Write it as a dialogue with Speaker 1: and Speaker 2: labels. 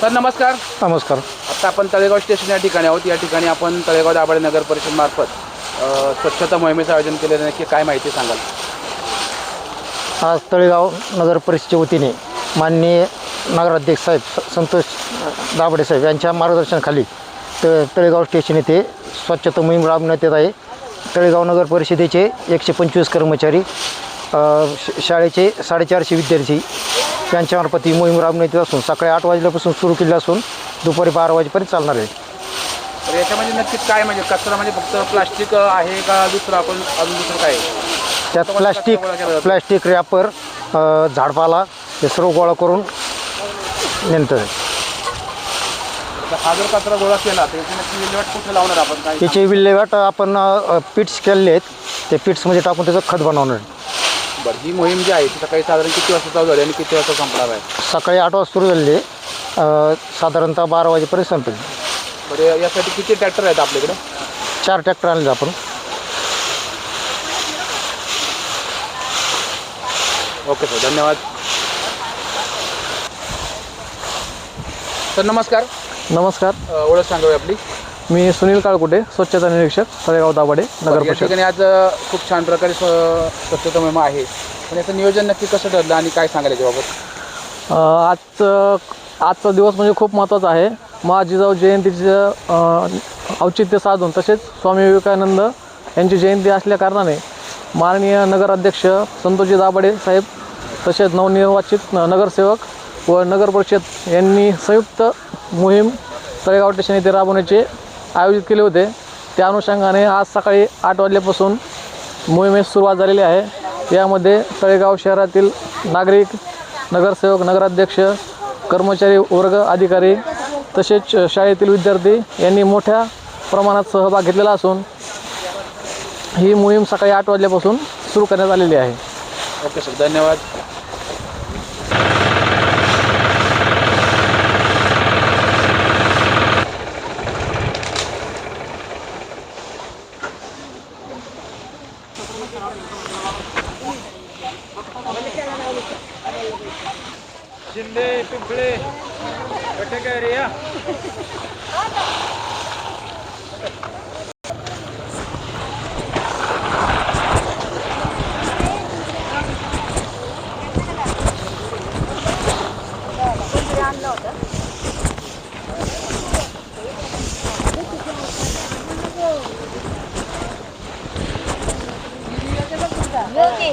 Speaker 1: Sir नमस्कार.
Speaker 2: नमस्कार.
Speaker 1: आता आपण तळेगाव स्टेशन या ठिकाणी आहोत. या ठिकाणी आपण तळेगाव दाभाडे नगर परिषद मार्फत अ, स्वच्छता मोहिमेचं आयोजन केलेलं आहे. नक्की काय माहिती सांगाल?
Speaker 2: आज तळेगाव नगर परिषदेच्या वतीने माननीय नगराध्यक्ष साहेब संतोष दाभडे साहेब यांच्या मार्गदर्शनाखाली त तळेगाव स्टेशन येथे स्वच्छता मोहीम राबवण्यात येत आहे. तळेगाव नगर परिषदेचे एकशे पंचवीस कर्मचारी शाळेचे साडेचारशे विद्यार्थी यांच्यामार्फत ही मोहीम राबवण्यात येत असून सकाळी आठ वाजल्यापासून सुरू केली असून दुपारी बारा वाजेपर्यंत चालणार आहे.
Speaker 1: तर याच्यामध्ये नक्कीच काय म्हणजे कचरा म्हणजे फक्त प्लास्टिक आहे का दुसरं आपण अजून दुसरं काय?
Speaker 2: त्यात प्लास्टिक प्लास्टिक रॅपर झाडपाला हे सर्व गोळा करून नेमतं आहे.
Speaker 1: तर हा जर कचरा गोळा केला तर याची नक्की विल्हेवाट कुठे लावणार आपण? काय
Speaker 2: विल्हेवाट आपण पिट्स केलेले आहेत. त्या पिट्समध्ये टाकून त्याचं खत बनवणार.
Speaker 1: बरं ही मोहीम जी आहे ती सकाळी साधारण किती वाजता चालू झाली आणि किती वाजता संपणार आहे?
Speaker 2: सकाळी आठ वाजता सुरू झालेली आहे. अ, साधारणतः बारा वाजेपर्यंत संपेल.
Speaker 1: बरं यासाठी किती ट्रॅक्टर आहेत आपल्याकडे?
Speaker 2: चार ट्रॅक्टर आणले आपण.
Speaker 1: ओके सर धन्यवाद. सर नमस्कार.
Speaker 3: नमस्कार.
Speaker 1: अ, ओळख सांगावी आपली.
Speaker 3: मी सुनील काळकुटे स्वच्छता निरीक्षक तळेगाव दाभाडे नगर
Speaker 1: या
Speaker 3: परिषद.
Speaker 1: ठिकाणी आज अ, खूप छान प्रकारे स्व- स्वच्छता मोहीम आहे. पण याचं नियोजन नक्की कसं ठरलं आणि काय सांगाल याच्याबाबत?
Speaker 3: अ, आजचं आजचा दिवस म्हणजे खूप महत्त्वाचा आहे. महाजिजाऊ जयंतीचं अ, औचित्य साधून तसेच स्वामी विवेकानंद यांची जयंती असल्या कारणाने माननीय नगराध्यक्ष संतोषजी दाभाडे साहेब तसेच नवनिर्वाचित न- नगरसेवक व नगर परिषद यांनी संयुक्त मोहीम तळेगाव स्टेशन येथे राबवण्याचे आयोजित केले होते. त्या अनुषंगाने आज सकाळी आठ वाजल्यापासून मोहिमेस सुरुवात झालेली आहे. यामध्ये तळेगाव शहरातील नागरिक नगरसेवक नगराध्यक्ष कर्मचारी वर्ग अधिकारी तसेच शाळेतील विद्यार्थी यांनी मोठ्या प्रमाणात सहभाग घेतलेला असून ही मोहीम सकाळी आठ वाजल्यापासून सुरू करण्यात आलेली आहे.
Speaker 1: ओके सर धन्यवाद.
Speaker 4: शिंदे पिंपळे कटेकरी या. Gogi.